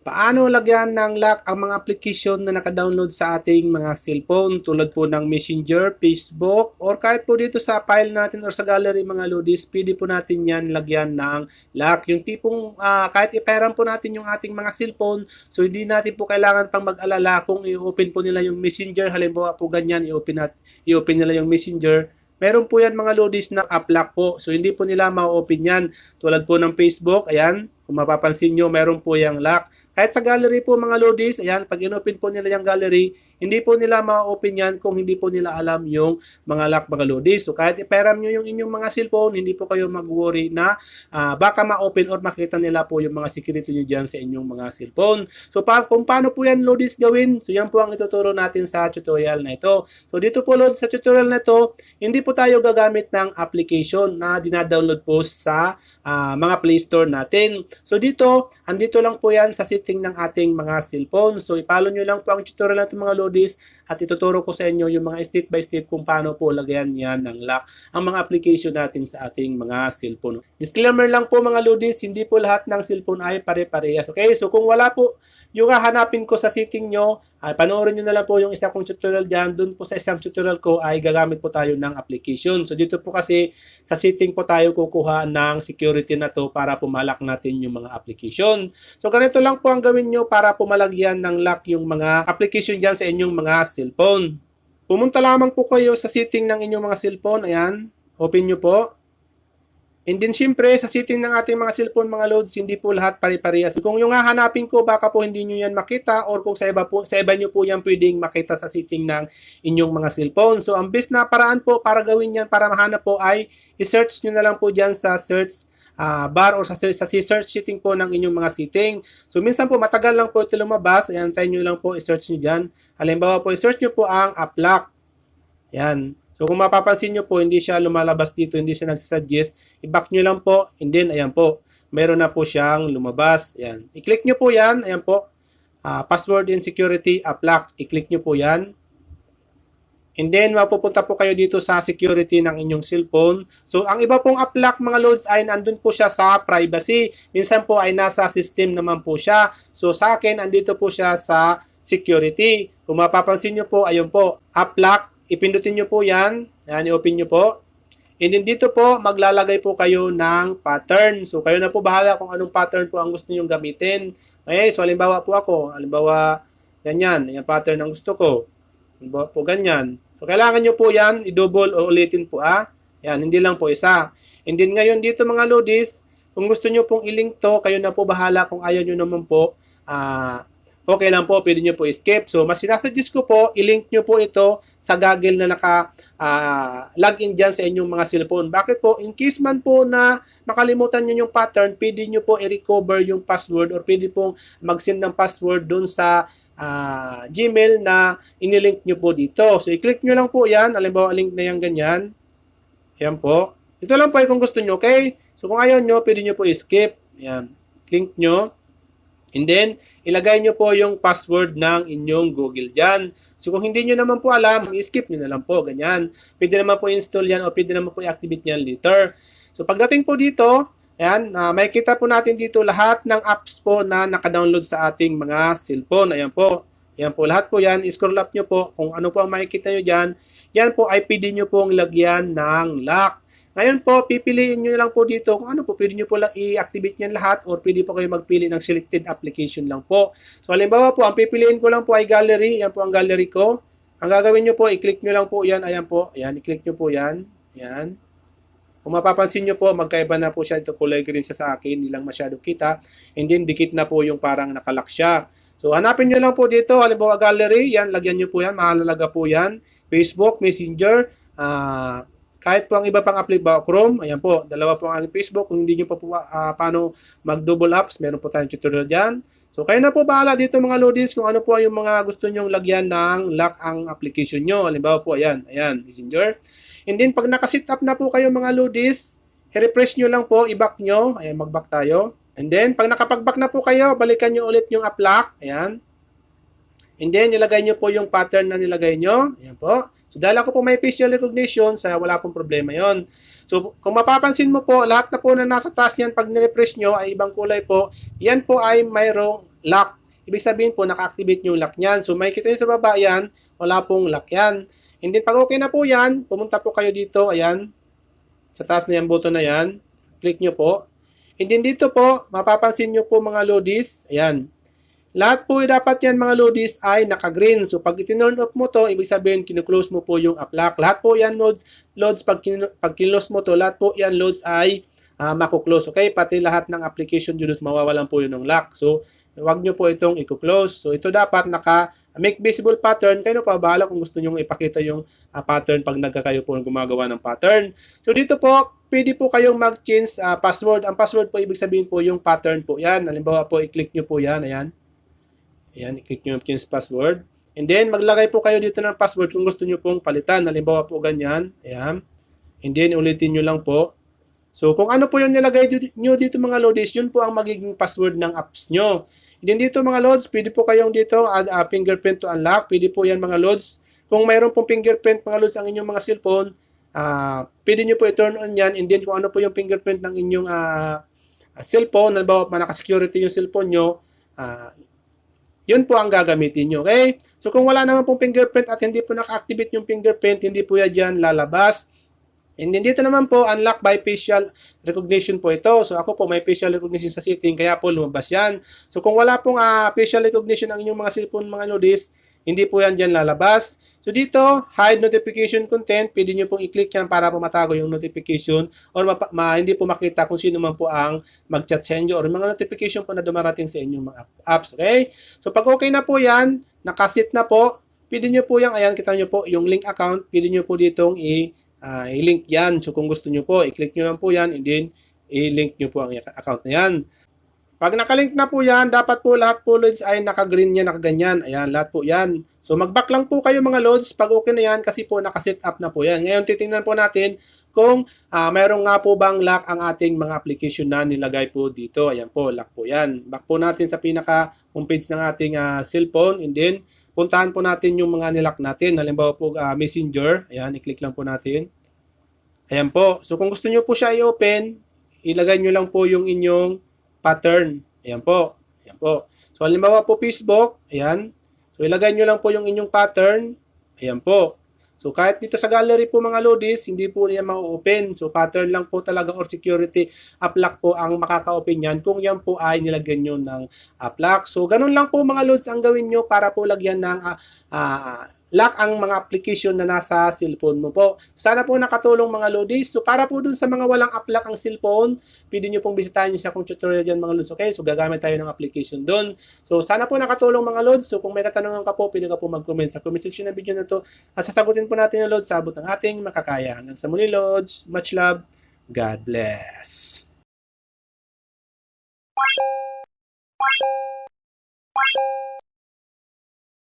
Paano lagyan ng lock ang mga application na naka-download sa ating mga cellphone tulad po ng Messenger, Facebook, or kahit po dito sa file natin or sa gallery mga lodis, pwede po natin yan lagyan ng lock. Yung tipong ah, kahit iperan po natin yung ating mga cellphone, so hindi natin po kailangan pang mag-alala kung i-open po nila yung Messenger, halimbawa po ganyan, i-open, nat- i-open nila yung Messenger, Meron po yan mga lodis na app lock po. So hindi po nila ma-open yan. Tulad po ng Facebook, ayan, kung mapapansin nyo, meron po yung lock. Kahit sa gallery po mga lodis, ayan, pag inopen po nila yung gallery, hindi po nila ma-open yan kung hindi po nila alam yung mga lock mga lodis. So kahit iperam nyo yung inyong mga cellphone, hindi po kayo mag-worry na ah, baka ma-open or makita nila po yung mga security nyo dyan sa inyong mga cellphone. So pa kung paano po yan lodis gawin, so yan po ang ituturo natin sa tutorial na ito. So dito po lod sa tutorial na ito, hindi po tayo gagamit ng application na dinadownload po sa ah, mga Play Store natin. So dito, andito lang po yan sa setting ng ating mga cellphone. So ipalo nyo lang po ang tutorial natin mga lodis at ituturo ko sa inyo yung mga step by step kung paano po lagyan yan ng lock ang mga application natin sa ating mga cellphone. Disclaimer lang po mga lodis, hindi po lahat ng cellphone ay pare-parehas. Okay, so kung wala po yung hahanapin ko sa setting nyo, ay panoorin nyo na lang po yung isa kong tutorial dyan. Doon po sa isang tutorial ko ay gagamit po tayo ng application. So dito po kasi sa setting po tayo kukuha ng security na to para pumalak natin yung mga application. So ganito lang po ang gawin nyo para pumalagyan ng lock yung mga application dyan sa inyong mga cellphone. Pumunta lamang po kayo sa setting ng inyong mga cellphone. Ayan, open nyo po. And then syempre, sa setting ng ating mga cellphone mga loads, hindi po lahat pare-parehas. Kung yung hahanapin ko, baka po hindi nyo yan makita or kung sa iba, po, sa iba nyo po yan pwedeng makita sa setting ng inyong mga cellphone. So, ang best na paraan po para gawin yan, para mahanap po ay i-search nyo na lang po dyan sa search ah, bar or sa, sa search setting po ng inyong mga setting. So, minsan po matagal lang po ito lumabas. Ayan, tayo nyo lang po i-search nyo dyan. Halimbawa po, i-search nyo po ang app lock. Yan. So kung mapapansin nyo po, hindi siya lumalabas dito, hindi siya nagsasuggest. I-back nyo lang po, and then, ayan po, meron na po siyang lumabas. Ayan. I-click nyo po yan, ayan po. Ah, password and security, app lock. I-click nyo po yan. And then, mapupunta po kayo dito sa security ng inyong cellphone. So, ang iba pong app lock mga loads ay nandun po siya sa privacy. Minsan po ay nasa system naman po siya. So, sa akin, andito po siya sa security. Kung mapapansin nyo po, ayun po, app lock. Ipindutin nyo po yan. Yan, i-open nyo po. And then dito po, maglalagay po kayo ng pattern. So, kayo na po bahala kung anong pattern po ang gusto nyo gamitin. Okay, so halimbawa po ako. Halimbawa, ganyan. Yan pattern ang gusto ko. Halimbawa po ganyan. So, kailangan nyo po yan, i-double o ulitin po ah. Yan, hindi lang po isa. And then ngayon dito mga lodis, kung gusto nyo pong i-link to, kayo na po bahala kung ayaw nyo naman po, ah, okay lang po, pwede nyo po escape. So, mas sinasuggest ko po, i-link nyo po ito sa Google na naka ah, login dyan sa inyong mga cellphone. Bakit po? In case man po na makalimutan nyo yung pattern, pwede nyo po i-recover yung password or pwede pong mag-send ng password dun sa ah, Gmail na inilink nyo po dito. So, i-click nyo lang po yan. Alimbawa, link na yan ganyan. Yan po. Ito lang po ay kung gusto nyo, okay? So, kung ayaw nyo, pwede nyo po skip. Yan. Link nyo. And then, ilagay nyo po yung password ng inyong Google dyan. So, kung hindi nyo naman po alam, i-skip nyo na lang po, ganyan. Pwede naman po install yan o pwede naman po i-activate yan later. So, pagdating po dito, ayan, uh, may kita po natin dito lahat ng apps po na nakadownload sa ating mga cellphone. Ayan po. Ayan po, lahat po yan. I-scroll up nyo po kung ano po ang makikita nyo dyan. Yan po ay pwede nyo pong lagyan ng lock. Ngayon po, pipiliin nyo lang po dito kung ano po, pwede nyo po lang i-activate yan lahat or pwede po kayo magpili ng selected application lang po. So, halimbawa po, ang pipiliin ko lang po ay gallery. Yan po ang gallery ko. Ang gagawin nyo po, i-click nyo lang po yan. Ayan po. Ayan, i-click nyo po yan. Ayan. Kung mapapansin nyo po, magkaiba na po siya. Ito kulay green siya sa akin. Hindi lang masyado kita. And then, dikit na po yung parang nakalock siya. So, hanapin nyo lang po dito. Halimbawa, gallery. Yan, lagyan nyo po yan. Mahalaga po yan. Facebook, Messenger, ah, kahit po ang iba pang application, Chrome, ayan po, dalawa po ang Facebook. Kung hindi nyo pa po ah, paano mag-double apps, meron po tayong tutorial dyan. So, kayo na po bahala dito mga lodis kung ano po yung mga gusto nyong lagyan ng lock ang application nyo. Halimbawa po, ayan, ayan, Messenger. And then, pag nakasit up na po kayo mga lodis, i-refresh nyo lang po, i-back nyo. Ayan, mag-back tayo. And then, pag nakapag-back na po kayo, balikan nyo ulit yung app lock. Ayan. And then, nilagay nyo po yung pattern na nilagay nyo. Ayan po. So, dahil ako po may facial recognition, sa wala pong problema yon. So, kung mapapansin mo po, lahat na po na nasa taas niyan, pag nirefresh nyo ay ibang kulay po, yan po ay mayroong lock. Ibig sabihin po, naka-activate yung lock niyan. So, makikita nyo sa baba yan, wala pong lock yan. And then, pag okay na po yan, pumunta po kayo dito, ayan, sa taas na yung button na yan, click nyo po. And then dito po, mapapansin nyo po mga lodis, ayan, lahat po dapat yan mga lodis ay naka-green. So pag itinurn off mo to, ibig sabihin kinu-close mo po yung app lock. Lahat po yan loads, loads pag, kin- pag kinlose mo to, lahat po yan loads ay uh, makuklose. Okay? Pati lahat ng application judos mawawalan po yun ng lock. So wag nyo po itong i-close. So ito dapat naka make visible pattern. Kayo pa bahala kung gusto nyo ipakita yung uh, pattern pag nagkakayo po gumagawa ng pattern. So dito po, pwede po kayong mag-change uh, password. Ang password po ibig sabihin po yung pattern po yan. Halimbawa po, i-click nyo po yan. Ayan. Ayan, i-click nyo yung change password. And then, maglagay po kayo dito ng password kung gusto nyo pong palitan. Halimbawa po ganyan. Ayan. And then, ulitin nyo lang po. So, kung ano po yung nilagay nyo dito mga loads, yun po ang magiging password ng apps nyo. Then dito mga loads, pwede po kayong dito add uh, fingerprint to unlock. Pwede po yan mga loads. Kung mayroon pong fingerprint mga loads ang inyong mga cellphone, uh, pwede nyo po i-turn on yan. And then kung ano po yung fingerprint ng inyong uh, cellphone, halimbawa naka-security yung cellphone nyo, uh, yun po ang gagamitin nyo. Okay? So kung wala naman pong fingerprint at hindi po naka-activate yung fingerprint, hindi po yan dyan lalabas. And then dito naman po, unlock by facial recognition po ito. So ako po may facial recognition sa setting, kaya po lumabas yan. So kung wala pong uh, facial recognition ang inyong mga cellphone mga nodis, hindi po yan dyan lalabas. So dito, hide notification content, pwede nyo pong i-click yan para po matago yung notification or ma, ma, hindi po makita kung sino man po ang mag-chat sa inyo or mga notification po na dumarating sa inyong mga apps. Okay? So pag okay na po yan, nakasit na po, pwede nyo po yung, ayan, kita nyo po, yung link account, pwede nyo po ditong i- uh, i-link yan. So kung gusto nyo po, i-click nyo lang po yan and then i-link nyo po ang account na yan. Pag nakalink na po yan, dapat po lahat po loads ay naka-green yan, nakaganyan. Ayan, lahat po yan. So mag-back lang po kayo mga loads pag okay na yan kasi po naka-set up na po yan. Ngayon titingnan po natin kung uh, mayroong nga po bang lock ang ating mga application na nilagay po dito. Ayan po, lock po yan. Back po natin sa pinaka homepage ng ating uh, cellphone and then puntahan po natin yung mga nilock natin. Halimbawa po uh, Messenger. Ayan, i-click lang po natin. Ayan po. So kung gusto nyo po siya i-open, ilagay nyo lang po yung inyong pattern. Ayan po. Ayan po. So halimbawa po Facebook. Ayan. So ilagay nyo lang po yung inyong pattern. Ayan po. So kahit dito sa gallery po mga lodis, hindi po niya ma-open. So pattern lang po talaga or security app lock po ang makaka-open yan kung yan po ay nilagyan nyo ng app lock. So ganun lang po mga lods ang gawin nyo para po lagyan ng uh, uh, lock ang mga application na nasa cellphone mo po. Sana po nakatulong mga lodis. So para po dun sa mga walang app lock ang cellphone, pwede nyo pong bisitahin nyo siya kung tutorial dyan mga lods. Okay, so gagamit tayo ng application dun. So sana po nakatulong mga lods. So kung may katanungan ka po, pwede ka po mag-comment sa comment section ng video na to at sasagutin po natin ang lods sa abot ng ating makakaya. Hanggang sa muli lods, much love, God bless.